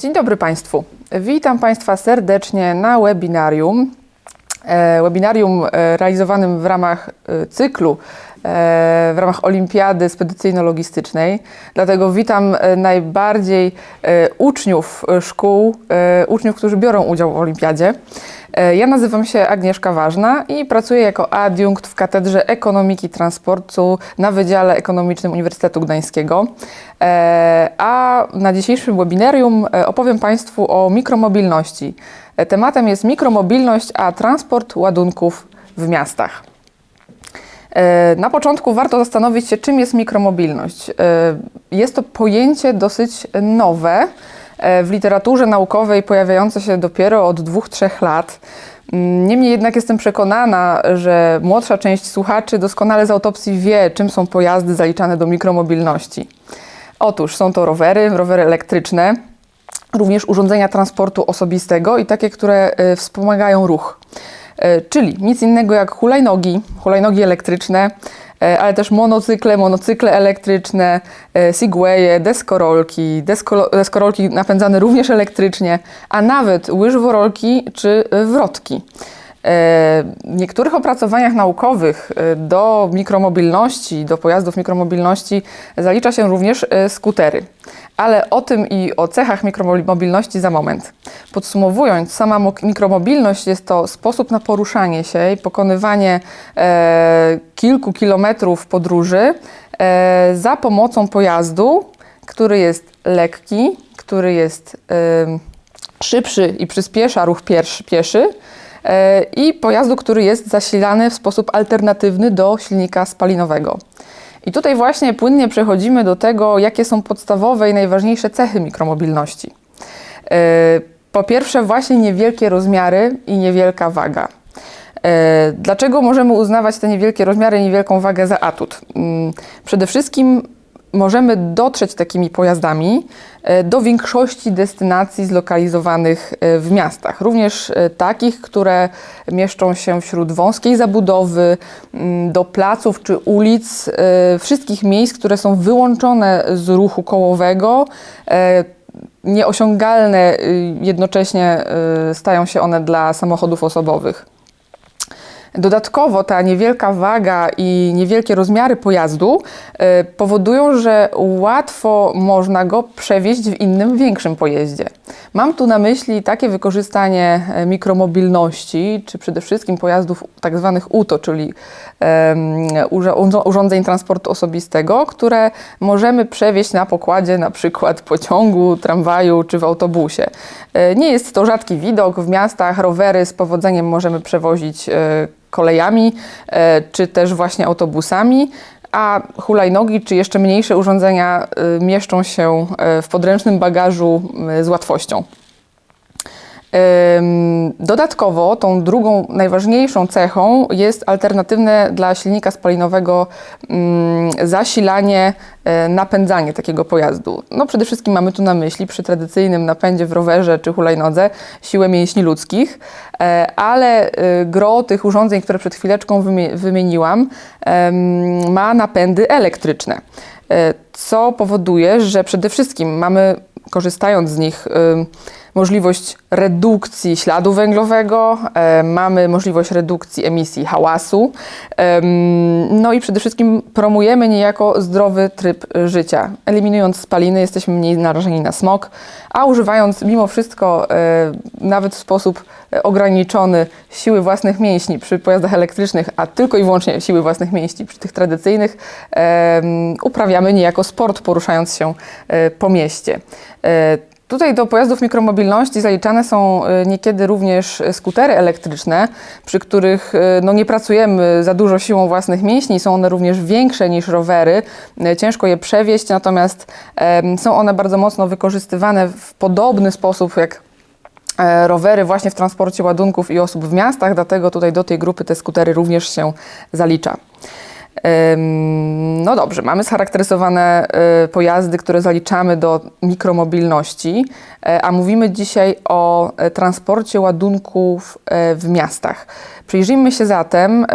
Dzień dobry Państwu. Witam Państwa serdecznie na webinarium. E, Webinarium e, realizowanym w ramach e, cyklu, w ramach Olimpiady Spedycyjno-Logistycznej. Dlatego witam najbardziej uczniów szkół, uczniów, którzy biorą udział w Olimpiadzie. E, Ja nazywam się Agnieszka Ważna i pracuję jako adiunkt w Katedrze Ekonomiki Transportu na Wydziale Ekonomicznym Uniwersytetu Gdańskiego. E, A na dzisiejszym webinarium e, opowiem Państwu o mikromobilności. Tematem jest mikromobilność, a transport ładunków w miastach. Na początku warto zastanowić się, czym jest mikromobilność. Jest to pojęcie dosyć nowe w literaturze naukowej, pojawiające się dopiero od dwóch, trzech lat. Mm, Niemniej jednak jestem przekonana, że młodsza część słuchaczy doskonale z autopsji wie, czym są pojazdy zaliczane do mikromobilności. Otóż są to rowery, rowery elektryczne, również urządzenia transportu osobistego i takie, które e, wspomagają ruch. E, Czyli nic innego jak hulajnogi, hulajnogi elektryczne, e, ale też monocykle, monocykle elektryczne, e, segwaye, deskorolki, desko, deskorolki napędzane również elektrycznie, a nawet łyżworolki czy e, wrotki. E, W niektórych opracowaniach naukowych e, do mikromobilności, do pojazdów mikromobilności zalicza się również e, skutery. Ale o tym i o cechach mikromobilności za moment. Podsumowując, sama mikromobilność jest to sposób na poruszanie się i pokonywanie e, kilku kilometrów podróży e, za pomocą pojazdu, który jest lekki, który jest em, szybszy i przyspiesza ruch pieszy e, i pojazdu, który jest zasilany w sposób alternatywny do silnika spalinowego. I tutaj właśnie płynnie przechodzimy do tego, jakie są podstawowe i najważniejsze cechy mikromobilności. E, Po pierwsze, właśnie niewielkie rozmiary i niewielka waga. E, Dlaczego możemy uznawać te niewielkie rozmiary i niewielką wagę za atut? Mm, Przede wszystkim możemy dotrzeć takimi pojazdami e, do większości destynacji zlokalizowanych e, w miastach, również e, takich, które mieszczą się wśród wąskiej zabudowy, do placów czy ulic, wszystkich miejsc, które są wyłączone z ruchu kołowego. Nieosiągalne y, jednocześnie stają się one dla samochodów osobowych. Dodatkowo ta niewielka waga i niewielkie rozmiary pojazdu e, powodują, że łatwo można go przewieźć w innym, większym pojeździe. Mam tu na myśli takie wykorzystanie e, mikromobilności, czy przede wszystkim pojazdów tak zwanych UTO, czyli urządzeń transportu osobistego, które możemy przewieźć na pokładzie na przykład pociągu, tramwaju czy w autobusie. E, Nie jest to rzadki widok. W miastach rowery z powodzeniem możemy przewozić kolejami e, czy też właśnie autobusami, a hulajnogi czy jeszcze mniejsze urządzenia e, mieszczą się e, w podręcznym bagażu z łatwością. Dodatkowo tą drugą najważniejszą cechą jest alternatywne dla silnika spalinowego ym, zasilanie, e, napędzanie takiego pojazdu. No przede wszystkim mamy tu na myśli przy tradycyjnym napędzie w rowerze czy hulajnodze siłę mięśni ludzkich, e, ale e, gro tych urządzeń, które przed chwileczką wymie- wymieniłam, ma napędy elektryczne, co powoduje, że przede wszystkim mamy, korzystając z nich, możliwość redukcji śladu węglowego, e, mamy możliwość redukcji emisji hałasu, no i przede wszystkim promujemy niejako zdrowy tryb życia. Eliminując spaliny jesteśmy mniej narażeni na smog, a używając mimo wszystko e, nawet w sposób e, ograniczony siły własnych mięśni przy pojazdach elektrycznych, a tylko i wyłącznie siły własnych mięśni przy tych tradycyjnych, uprawiamy niejako sport poruszając się po mieście. Tutaj do pojazdów mikromobilności zaliczane są e, niekiedy również e, skutery elektryczne, przy których e, no, nie pracujemy za dużo siłą własnych mięśni. Są one również większe niż rowery. Ciężko je przewieźć, natomiast są one bardzo mocno wykorzystywane w podobny sposób jak e, rowery właśnie w transporcie ładunków i osób w miastach, dlatego tutaj do tej grupy te skutery również się zalicza. No dobrze, mamy scharakteryzowane y, pojazdy, które zaliczamy do mikromobilności, e, a mówimy dzisiaj o e, transporcie ładunków e, w miastach. Przyjrzyjmy się zatem,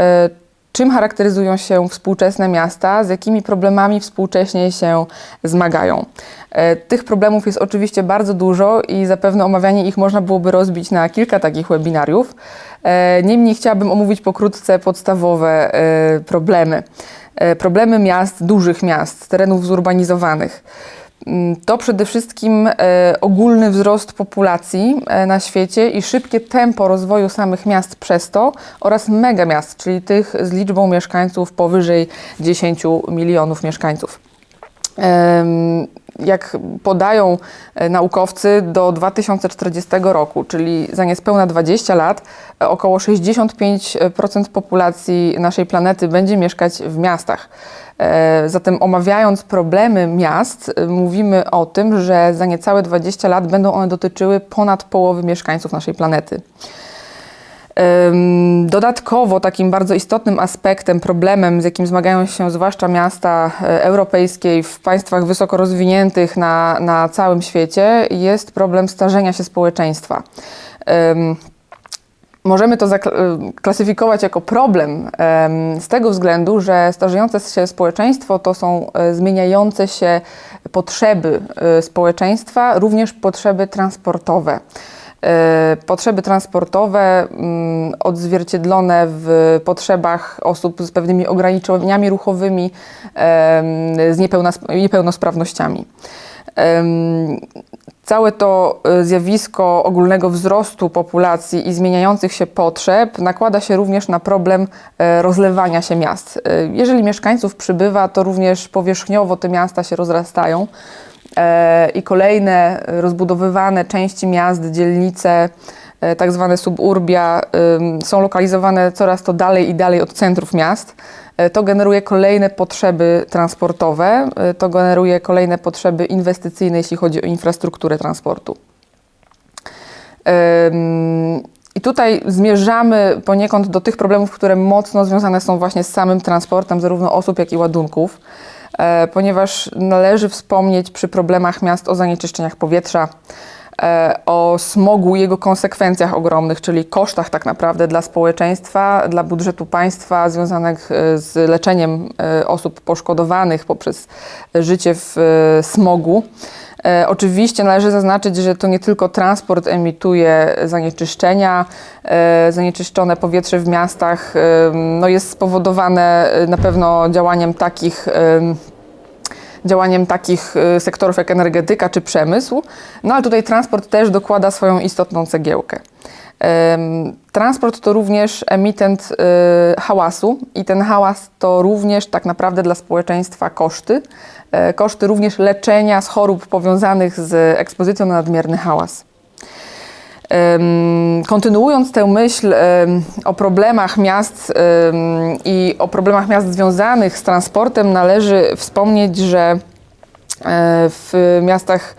czym charakteryzują się współczesne miasta, z jakimi problemami współcześnie się zmagają. E, Tych problemów jest oczywiście bardzo dużo i zapewne omawianie ich można byłoby rozbić na kilka takich webinariów. E, Niemniej chciałabym omówić pokrótce podstawowe e, problemy. Problemy miast, dużych miast, terenów zurbanizowanych. Mm, To przede wszystkim e, ogólny wzrost populacji e, na świecie i szybkie tempo rozwoju samych miast przez to oraz megamiast, czyli tych z liczbą mieszkańców powyżej 10 milionów mieszkańców. Jak podają e, naukowcy, do 2040 roku, czyli za niespełna 20 lat, e, około 65% populacji naszej planety będzie mieszkać w miastach. E, Zatem omawiając problemy miast, mówimy o tym, że za niecałe 20 lat będą one dotyczyły ponad połowy mieszkańców naszej planety. Dodatkowo takim bardzo istotnym aspektem, problemem, z jakim zmagają się zwłaszcza miasta e, europejskie w państwach wysoko rozwiniętych na, na całym świecie, jest problem starzenia się społeczeństwa. Możemy to y, klasyfikować jako problem em, z tego względu, że starzejące się społeczeństwo to są e, zmieniające się potrzeby e, społeczeństwa, również potrzeby transportowe. E, Potrzeby transportowe mm, odzwierciedlone w potrzebach osób z pewnymi ograniczeniami ruchowymi, z niepełnosprawnościami. Całe to e, zjawisko ogólnego wzrostu populacji i zmieniających się potrzeb nakłada się również na problem e, rozlewania się miast. Jeżeli mieszkańców przybywa, to również powierzchniowo te miasta się rozrastają i kolejne rozbudowywane części miast, dzielnice, e, tak zwane suburbia, są lokalizowane coraz to dalej i dalej od centrów miast. E, To generuje kolejne potrzeby transportowe, e, to generuje kolejne potrzeby inwestycyjne, jeśli chodzi o infrastrukturę transportu. I tutaj zmierzamy poniekąd do tych problemów, które mocno związane są właśnie z samym transportem, zarówno osób, jak i ładunków, e, ponieważ należy wspomnieć przy problemach miast o zanieczyszczeniach powietrza, e, o smogu i jego konsekwencjach ogromnych, czyli kosztach tak naprawdę dla społeczeństwa, dla budżetu państwa związanych e, z leczeniem e, osób poszkodowanych poprzez życie w e, smogu. E, Oczywiście należy zaznaczyć, że to nie tylko transport emituje zanieczyszczenia. E, Zanieczyszczone powietrze w miastach e, no jest spowodowane e, na pewno działaniem takich działaniem takich e, sektorów jak energetyka czy przemysł. No ale tutaj transport też dokłada swoją istotną cegiełkę. Transport to również emitent e, hałasu i ten hałas to również tak naprawdę dla społeczeństwa koszty. E, Koszty również leczenia z chorób powiązanych z ekspozycją na nadmierny hałas. Kontynuując tę myśl o problemach miast i o problemach miast związanych z transportem, należy wspomnieć, że e, w miastach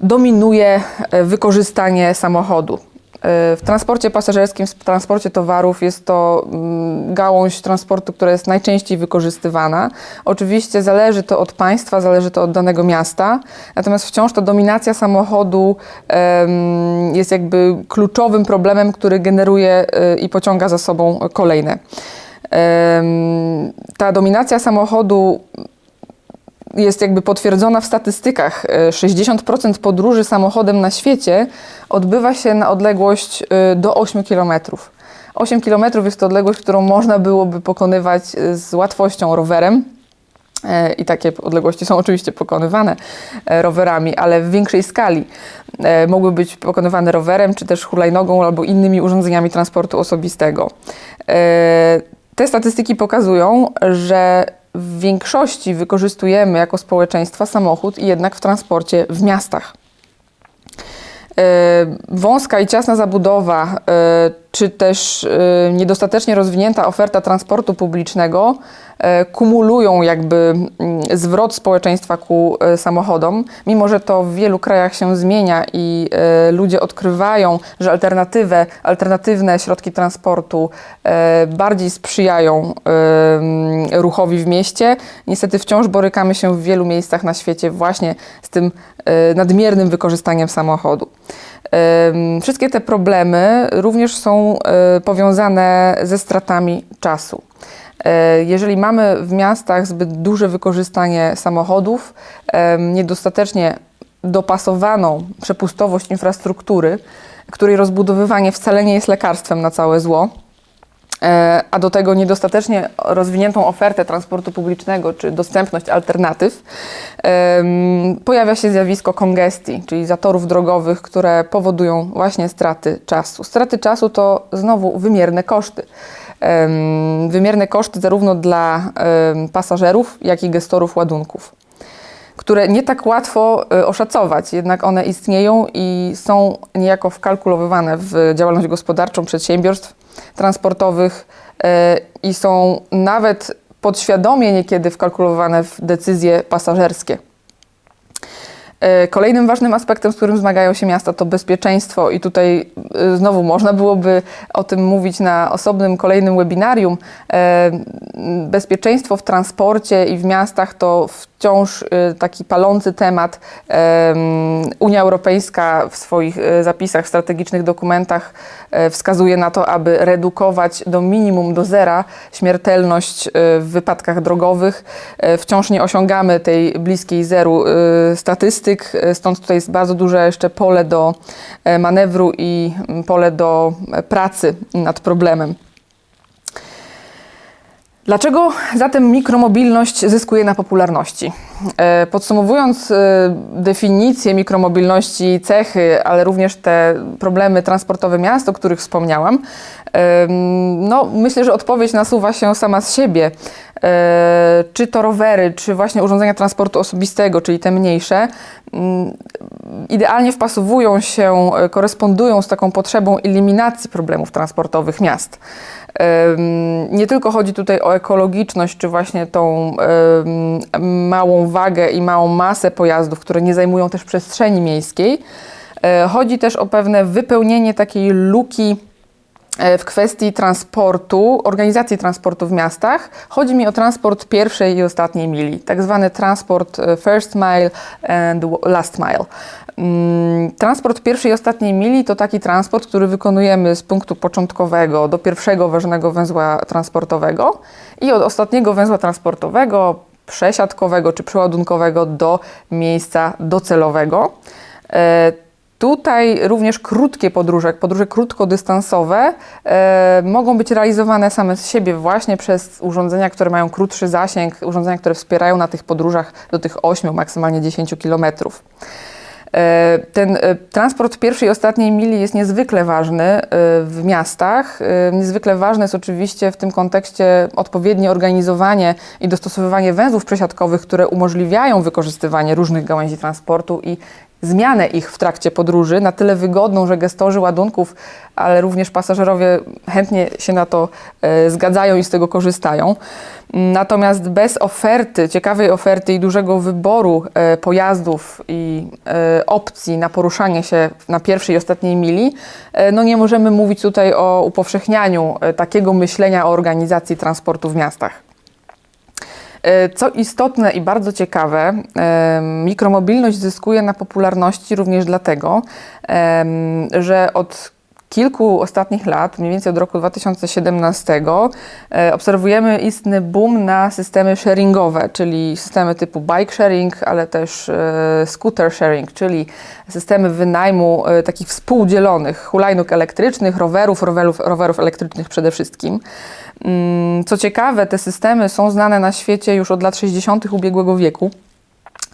dominuje e, wykorzystanie samochodu. E, W transporcie pasażerskim, w transporcie towarów jest to mm, gałąź transportu, która jest najczęściej wykorzystywana. Oczywiście zależy to od państwa, zależy to od danego miasta, natomiast wciąż ta dominacja samochodu jest jakby kluczowym problemem, który generuje e, i pociąga za sobą kolejne. Ta dominacja samochodu jest jakby potwierdzona w statystykach. E, 60% podróży samochodem na świecie odbywa się na odległość e, do 8 km. 8 km jest to odległość, którą można byłoby pokonywać e, z łatwością rowerem. E, I takie odległości są oczywiście pokonywane e, rowerami, ale w większej skali. E, Mogły być pokonywane rowerem, czy też hulajnogą albo innymi urządzeniami transportu osobistego. E, Te statystyki pokazują, że w większości wykorzystujemy jako społeczeństwa samochód i jednak w transporcie w miastach. E, Wąska i ciasna zabudowa, e, czy też e, niedostatecznie rozwinięta oferta transportu publicznego kumulują jakby mm, zwrot społeczeństwa ku e, samochodom, mimo że to w wielu krajach się zmienia i e, ludzie odkrywają, że alternatywę, alternatywne środki transportu e, bardziej sprzyjają e, mm, ruchowi w mieście. Niestety wciąż borykamy się w wielu miejscach na świecie właśnie z tym e, nadmiernym wykorzystaniem samochodu. Em, Wszystkie te problemy również są e, powiązane ze stratami czasu. E, Jeżeli mamy w miastach zbyt duże wykorzystanie samochodów, niedostatecznie dopasowaną przepustowość infrastruktury, której rozbudowywanie wcale nie jest lekarstwem na całe zło, e, a do tego niedostatecznie rozwiniętą ofertę transportu publicznego czy dostępność alternatyw, pojawia się zjawisko kongestii, czyli zatorów drogowych, które powodują właśnie straty czasu. Straty czasu to znowu wymierne koszty. Wymierne koszty zarówno dla pasażerów, jak i gestorów ładunków które nie tak łatwo y, oszacować, jednak one istnieją i są niejako wkalkulowywane w działalność gospodarczą przedsiębiorstw transportowych y, i są nawet podświadomie niekiedy wkalkulowane w decyzje pasażerskie. E, Kolejnym ważnym aspektem, z którym zmagają się miasta, to bezpieczeństwo, i tutaj y, znowu można byłoby o tym mówić na osobnym kolejnym webinarium. E, Bezpieczeństwo w transporcie i w miastach to wciąż y, taki palący temat. Em, Unia Europejska w swoich y, zapisach, strategicznych dokumentach e, wskazuje na to, aby redukować do minimum, do zera śmiertelność y, w wypadkach drogowych. E, Wciąż nie osiągamy tej bliskiej zeru statystyk, e, stąd tutaj jest bardzo duże jeszcze pole do manewru i pole do pracy nad problemem. Dlaczego zatem mikromobilność zyskuje na popularności? E, Podsumowując e, definicję mikromobilności, cechy, ale również te problemy transportowe miast, o których wspomniałam, em, no, myślę, że odpowiedź nasuwa się sama z siebie. E, Czy to rowery, czy właśnie urządzenia transportu osobistego, czyli te mniejsze, mm, idealnie wpasowują się, e, korespondują z taką potrzebą eliminacji problemów transportowych miast. Nie tylko chodzi tutaj o ekologiczność, czy właśnie tą małą wagę i małą masę pojazdów, które nie zajmują też przestrzeni miejskiej. E, Chodzi też o pewne wypełnienie takiej luki w kwestii transportu, organizacji transportu w miastach. Chodzi mi o transport pierwszej i ostatniej mili, tak zwany transport e, first mile and last mile. Mm, Transport pierwszej i ostatniej mili to taki transport, który wykonujemy z punktu początkowego do pierwszego ważnego węzła transportowego i od ostatniego węzła transportowego, przesiadkowego czy przeładunkowego do miejsca docelowego. Tutaj również krótkie podróże, podróże krótkodystansowe, e, mogą być realizowane same z siebie właśnie przez urządzenia, które mają krótszy zasięg, urządzenia, które wspierają na tych podróżach do tych 8, maksymalnie 10 kilometrów. E, Ten e, transport pierwszej i ostatniej mili jest niezwykle ważny e, w miastach. Niezwykle ważne jest oczywiście w tym kontekście odpowiednie organizowanie i dostosowywanie węzłów przesiadkowych, które umożliwiają wykorzystywanie różnych gałęzi transportu i zmianę ich w trakcie podróży na tyle wygodną, że gestorzy ładunków, ale również pasażerowie chętnie się na to e, zgadzają i z tego korzystają. Natomiast bez oferty, ciekawej oferty i dużego wyboru e, pojazdów i e, opcji na poruszanie się na pierwszej i ostatniej mili, no nie możemy mówić tutaj o upowszechnianiu takiego myślenia o organizacji transportu w miastach. E, Co istotne i bardzo ciekawe, em, mikromobilność zyskuje na popularności również dlatego, em, że od kilku ostatnich lat, mniej więcej od roku 2017, e, obserwujemy istny boom na systemy sharingowe, czyli systemy typu bike sharing, ale też e, scooter sharing, czyli systemy wynajmu e, takich współdzielonych hulajnóg elektrycznych, rowerów, rowerów, rowerów elektrycznych przede wszystkim. Mm, Co ciekawe, te systemy są znane na świecie już od lat 60. ubiegłego wieku.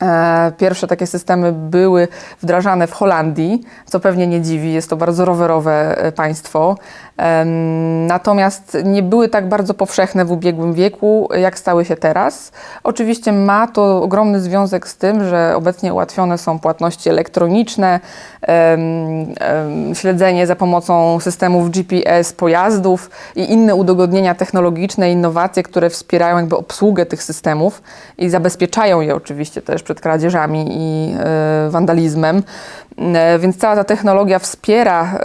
E, Pierwsze takie systemy były wdrażane w Holandii, co pewnie nie dziwi, jest to bardzo rowerowe e, państwo. Natomiast nie były tak bardzo powszechne w ubiegłym wieku, jak stały się teraz. Oczywiście ma to ogromny związek z tym, że obecnie ułatwione są płatności elektroniczne, śledzenie za pomocą systemów GPS pojazdów i inne udogodnienia technologiczne, innowacje, które wspierają jakby obsługę tych systemów i zabezpieczają je oczywiście też przed kradzieżami i e, wandalizmem. E, Więc cała ta technologia wspiera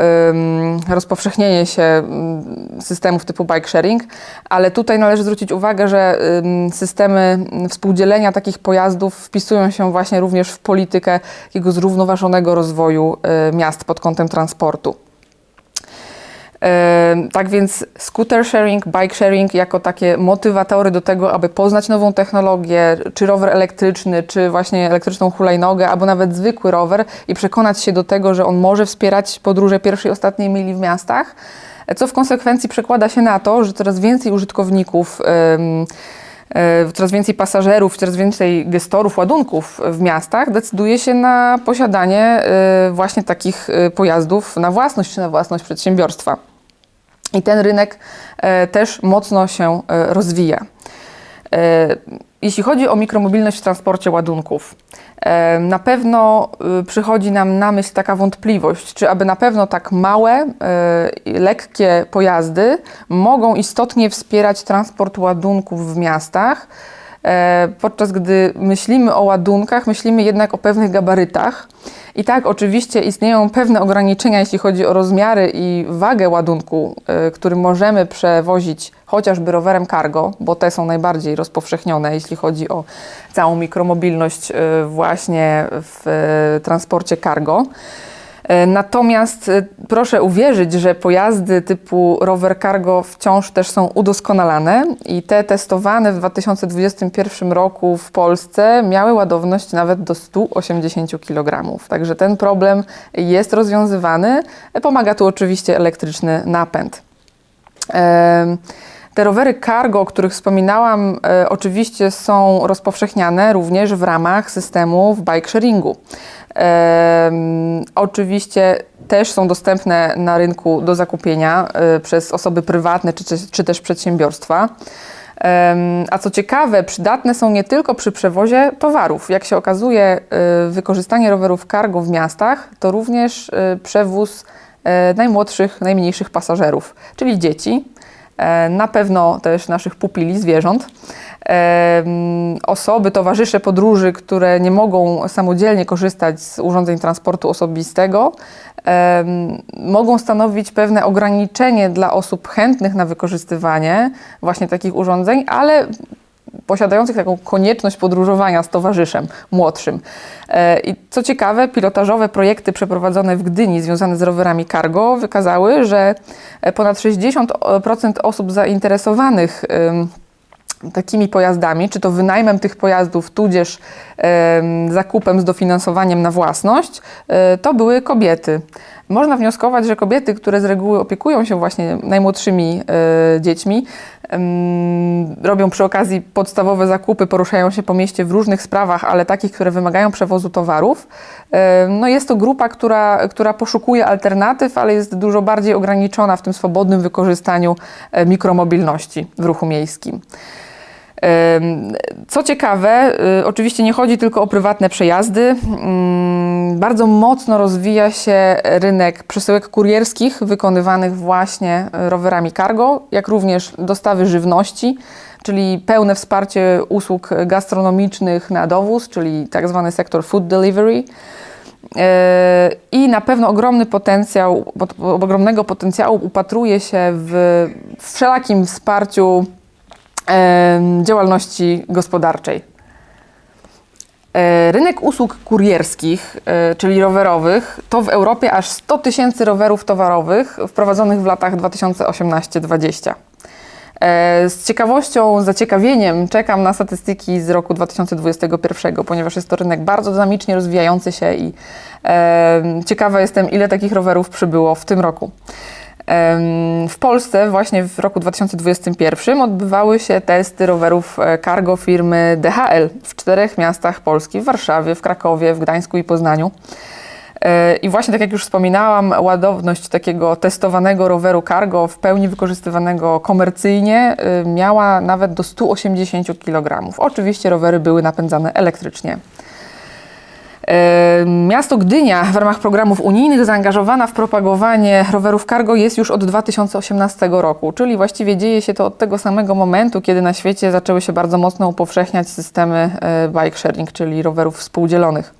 rozpowszechnienie się em, systemów typu bike sharing, ale tutaj należy zwrócić uwagę, że em, systemy współdzielenia takich pojazdów wpisują się właśnie również w politykę takiego zrównoważonego rozwoju e, miast pod kątem transportu. Tak więc scooter sharing, bike sharing jako takie motywatory do tego, aby poznać nową technologię, czy rower elektryczny, czy właśnie elektryczną hulajnogę, albo nawet zwykły rower i przekonać się do tego, że on może wspierać podróże pierwszej i ostatniej mili w miastach, co w konsekwencji przekłada się na to, że coraz więcej użytkowników e, coraz więcej pasażerów, coraz więcej gestorów ładunków w miastach decyduje się na posiadanie e, właśnie takich e, pojazdów na własność czy na własność przedsiębiorstwa. I ten rynek e, też mocno się e, rozwija. E, Jeśli chodzi o mikromobilność w transporcie ładunków, na pewno przychodzi nam na myśl taka wątpliwość, czy aby na pewno tak małe, lekkie pojazdy mogą istotnie wspierać transport ładunków w miastach, podczas gdy myślimy o ładunkach, myślimy jednak o pewnych gabarytach. I tak, oczywiście istnieją pewne ograniczenia, jeśli chodzi o rozmiary i wagę ładunku, y, który możemy przewozić chociażby rowerem cargo, bo te są najbardziej rozpowszechnione, jeśli chodzi o całą mikromobilność y, właśnie w transporcie cargo. E, Natomiast e, proszę uwierzyć, że pojazdy typu rower cargo wciąż też są udoskonalane i te testowane w 2021 roku w Polsce miały ładowność nawet do 180 kg. Także ten problem jest rozwiązywany. E, Pomaga tu oczywiście elektryczny napęd. Te rowery cargo, o których wspominałam, oczywiście są rozpowszechniane również w ramach systemów bike sharingu. Oczywiście też są dostępne na rynku do zakupienia e, przez osoby prywatne czy, czy, też przedsiębiorstwa. A co ciekawe, przydatne są nie tylko przy przewozie towarów. Jak się okazuje, e, wykorzystanie rowerów cargo w miastach to również e, przewóz najmłodszych, najmniejszych pasażerów, czyli dzieci, na pewno też naszych pupili, zwierząt. Em, Osoby, towarzysze podróży, które nie mogą samodzielnie korzystać z urządzeń transportu osobistego, em, mogą stanowić pewne ograniczenie dla osób chętnych na wykorzystywanie właśnie takich urządzeń, ale posiadających taką konieczność podróżowania z towarzyszem młodszym. E, I co ciekawe, pilotażowe projekty przeprowadzone w Gdyni związane z rowerami cargo wykazały, że e, ponad 60% osób zainteresowanych takimi pojazdami, czy to wynajmem tych pojazdów, tudzież em, zakupem z dofinansowaniem na własność, e, to były kobiety. Można wnioskować, że kobiety, które z reguły opiekują się właśnie najmłodszymi e, dziećmi, em, robią przy okazji podstawowe zakupy, poruszają się po mieście w różnych sprawach, ale takich, które wymagają przewozu towarów. E, No jest to grupa, która, która poszukuje alternatyw, ale jest dużo bardziej ograniczona w tym swobodnym wykorzystaniu e, mikromobilności w ruchu miejskim. Co ciekawe, y, oczywiście nie chodzi tylko o prywatne przejazdy. Mm, Bardzo mocno rozwija się rynek przesyłek kurierskich wykonywanych właśnie y, rowerami cargo, jak również dostawy żywności, czyli pełne wsparcie usług gastronomicznych na dowóz, czyli tak zwany sektor food delivery. E, I na pewno ogromny potencjał, pot- ogromnego potencjału upatruje się w wszelakim wsparciu działalności gospodarczej. E, Rynek usług kurierskich, e, czyli rowerowych, to w Europie aż 100 tysięcy rowerów towarowych wprowadzonych w latach 2018-2020. E, Z ciekawością, zaciekawieniem czekam na statystyki z roku 2021, ponieważ jest to rynek bardzo dynamicznie rozwijający się i ciekawa jestem, ile takich rowerów przybyło w tym roku. W Polsce właśnie w roku 2021 odbywały się testy rowerów e, cargo firmy DHL w czterech miastach Polski, w Warszawie, w Krakowie, w Gdańsku i Poznaniu. E, I właśnie tak jak już wspominałam, ładowność takiego testowanego roweru cargo w pełni wykorzystywanego komercyjnie e, miała nawet do 180 kg. Oczywiście rowery były napędzane elektrycznie. E, Miasto Gdynia w ramach programów unijnych zaangażowana w propagowanie rowerów cargo jest już od 2018 roku, czyli właściwie dzieje się to od tego samego momentu, kiedy na świecie zaczęły się bardzo mocno upowszechniać systemy e, bike sharing, czyli rowerów współdzielonych.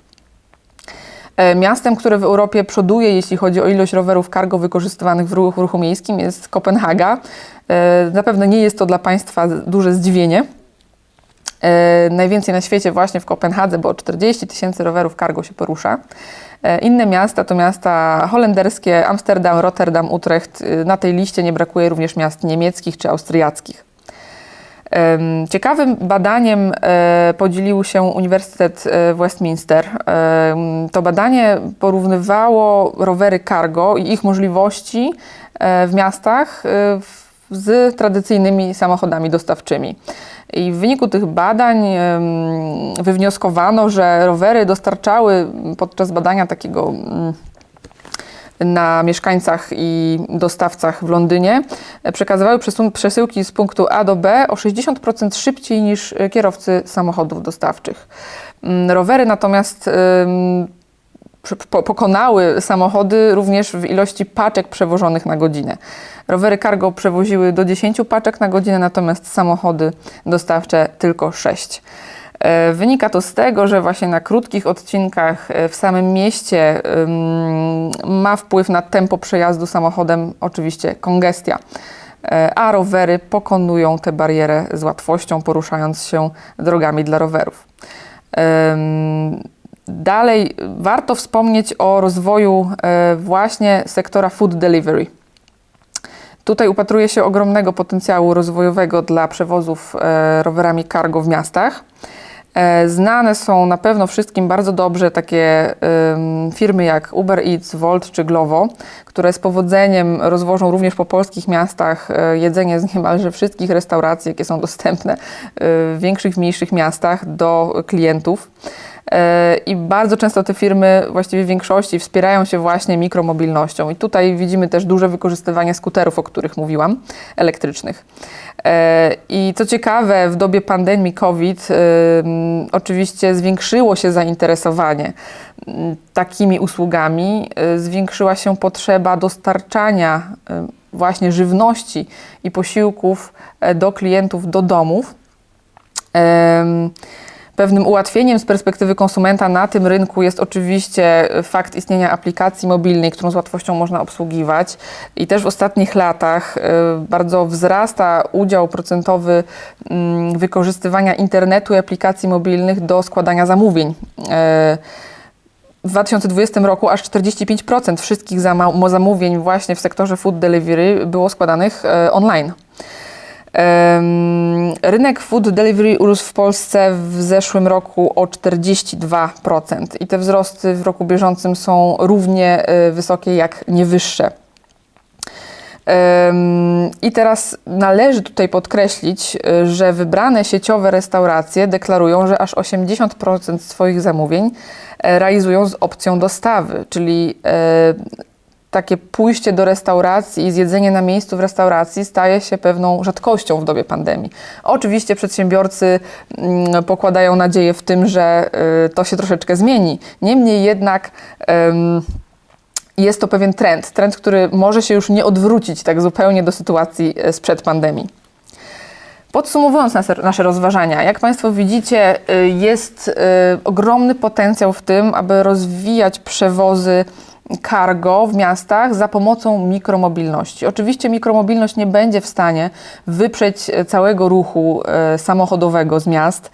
E, Miastem, które w Europie przoduje, jeśli chodzi o ilość rowerów cargo wykorzystywanych w ruchu, ruchu miejskim, jest Kopenhaga. E, Zapewne nie jest to dla Państwa duże zdziwienie. E, najwięcej na świecie właśnie w Kopenhadze, bo 40 tysięcy rowerów cargo się porusza. E, Inne miasta to miasta holenderskie, Amsterdam, Rotterdam, Utrecht. E, Na tej liście nie brakuje również miast niemieckich czy austriackich. Ciekawym badaniem podzielił się Uniwersytet Westminster. To badanie porównywało rowery cargo i ich możliwości w miastach w- z tradycyjnymi samochodami dostawczymi. I w wyniku tych badań wywnioskowano, że rowery dostarczały podczas badania takiego mm, na mieszkańcach i dostawcach w Londynie przekazywały przesyłki z punktu A do B o 60% szybciej niż kierowcy samochodów dostawczych. Mm, Rowery natomiast pokonały samochody również w ilości paczek przewożonych na godzinę. Rowery cargo przewoziły do 10 paczek na godzinę, natomiast samochody dostawcze tylko 6. E, Wynika to z tego, że właśnie na krótkich odcinkach e, w samym mieście ma wpływ na tempo przejazdu samochodem oczywiście kongestia, E, a rowery pokonują tę barierę z łatwością, poruszając się drogami dla rowerów. Dalej warto wspomnieć o rozwoju e, właśnie sektora food delivery. Tutaj upatruje się ogromnego potencjału rozwojowego dla przewozów e, rowerami cargo w miastach. E, Znane są na pewno wszystkim bardzo dobrze takie firmy jak Uber Eats, Volt czy Glovo, które z powodzeniem rozwożą również po polskich miastach jedzenie z niemalże wszystkich restauracji, jakie są dostępne w większych, mniejszych miastach do klientów. E, I bardzo często te firmy, właściwie w większości, wspierają się właśnie mikromobilnością. I tutaj widzimy też duże wykorzystywanie skuterów, o których mówiłam, elektrycznych. E, I co ciekawe, w dobie pandemii COVID e, oczywiście zwiększyło się zainteresowanie takimi usługami, zwiększyła się potrzeba dostarczania właśnie żywności i posiłków do klientów do domów. Pewnym ułatwieniem z perspektywy konsumenta na tym rynku jest oczywiście fakt istnienia aplikacji mobilnej, którą z łatwością można obsługiwać. I też w ostatnich latach e, bardzo wzrasta udział procentowy mm, wykorzystywania internetu i aplikacji mobilnych do składania zamówień. E, W 2020 roku aż 45% wszystkich zamówień właśnie w sektorze food delivery było składanych e, online. Rynek food delivery urósł w Polsce w zeszłym roku o 42% i te wzrosty w roku bieżącym są równie e, wysokie, jak nie wyższe. Em, I teraz należy tutaj podkreślić, e, że wybrane sieciowe restauracje deklarują, że aż 80% swoich zamówień e, realizują z opcją dostawy, czyli e, takie pójście do restauracji i zjedzenie na miejscu w restauracji staje się pewną rzadkością w dobie pandemii. Oczywiście przedsiębiorcy mm, pokładają nadzieję w tym, że y, to się troszeczkę zmieni. Niemniej jednak jest to pewien trend, trend, który może się już nie odwrócić tak zupełnie do sytuacji e, sprzed pandemii. Podsumowując nasze, nasze rozważania, jak Państwo widzicie, y, jest y, ogromny potencjał w tym, aby rozwijać przewozy cargo w miastach za pomocą mikromobilności. Oczywiście mikromobilność nie będzie w stanie wyprzeć e, całego ruchu e, samochodowego z miast,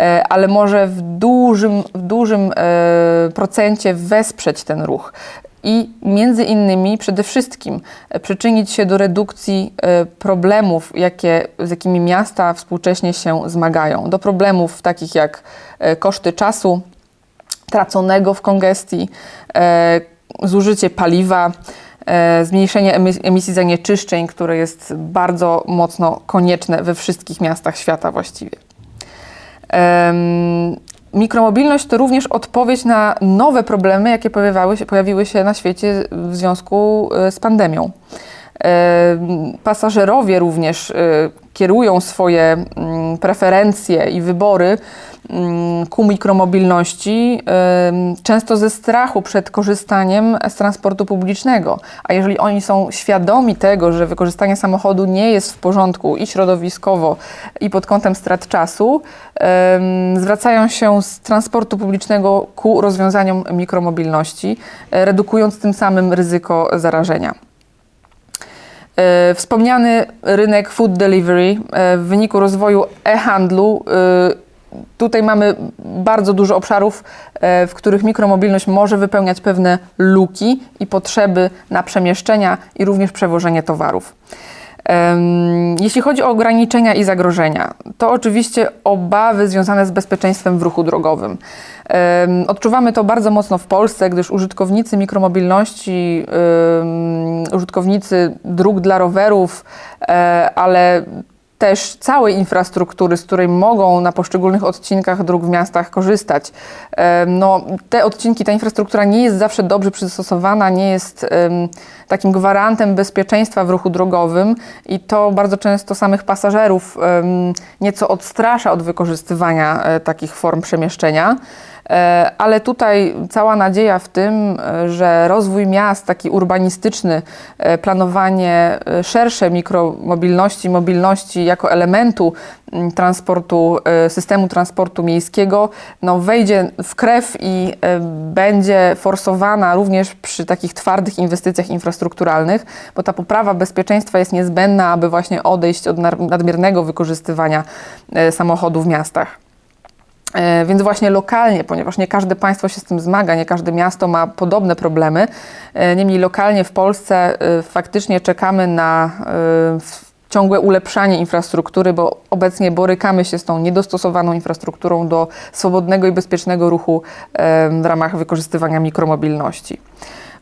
e, ale może w dużym, w dużym procencie wesprzeć ten ruch i między innymi przede wszystkim przyczynić się do redukcji problemów, jakie, z jakimi miasta współcześnie się zmagają. Do problemów takich jak koszty czasu traconego w kongestii, zużycie paliwa, e, zmniejszenie emis- emisji zanieczyszczeń, które jest bardzo mocno konieczne we wszystkich miastach świata właściwie. Mikromobilność to również odpowiedź na nowe problemy, jakie pojawiały się, pojawiły się na świecie w związku e, z pandemią. Em, Pasażerowie również e, kierują swoje mm, preferencje i wybory mm, ku mikromobilności, em, często ze strachu przed korzystaniem z transportu publicznego. A jeżeli oni są świadomi tego, że wykorzystanie samochodu nie jest w porządku i środowiskowo, i pod kątem strat czasu, zwracają się z transportu publicznego ku rozwiązaniom mikromobilności, e, redukując tym samym ryzyko zarażenia. E, Wspomniany rynek food delivery e, w wyniku rozwoju e-handlu tutaj mamy bardzo dużo obszarów, e, w których mikromobilność może wypełniać pewne luki i potrzeby na przemieszczenia i również przewożenie towarów. Jeśli chodzi o ograniczenia i zagrożenia, to oczywiście obawy związane z bezpieczeństwem w ruchu drogowym. Odczuwamy to bardzo mocno w Polsce, gdyż użytkownicy mikromobilności, użytkownicy dróg dla rowerów, e, ale też całej infrastruktury, z której mogą na poszczególnych odcinkach dróg w miastach korzystać. No, te odcinki, ta infrastruktura nie jest zawsze dobrze przystosowana, nie jest takim gwarantem bezpieczeństwa w ruchu drogowym i to bardzo często samych pasażerów nieco odstrasza od wykorzystywania e, takich form przemieszczenia. E, Ale tutaj cała nadzieja w tym, e, że rozwój miast, taki urbanistyczny, e, planowanie szersze mikromobilności, mobilności jako elementu transportu, systemu transportu miejskiego, no wejdzie w krew i będzie forsowana również przy takich twardych inwestycjach infrastrukturalnych, bo ta poprawa bezpieczeństwa jest niezbędna, aby właśnie odejść od nadmiernego wykorzystywania samochodu w miastach. E, Więc właśnie lokalnie, ponieważ nie każde państwo się z tym zmaga, nie każde miasto ma podobne problemy. e, Niemniej lokalnie w Polsce e, faktycznie czekamy na ciągłe ulepszanie infrastruktury, bo obecnie borykamy się z tą niedostosowaną infrastrukturą do swobodnego i bezpiecznego ruchu w ramach wykorzystywania mikromobilności.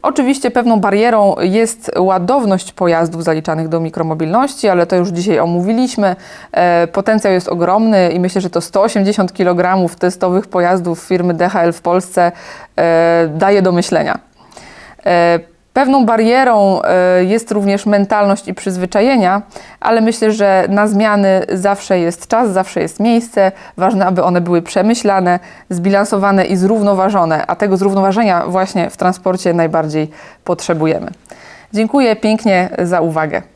Oczywiście pewną barierą jest ładowność pojazdów zaliczanych do mikromobilności, ale to już dzisiaj omówiliśmy. E, Potencjał jest ogromny i myślę, że to 180 kg testowych pojazdów firmy DHL w Polsce e, daje do myślenia. Pewną barierą e, jest również mentalność i przyzwyczajenia, ale myślę, że na zmiany zawsze jest czas, zawsze jest miejsce. Ważne, aby one były przemyślane, zbilansowane i zrównoważone, a tego zrównoważenia właśnie w transporcie najbardziej potrzebujemy. Dziękuję pięknie za uwagę.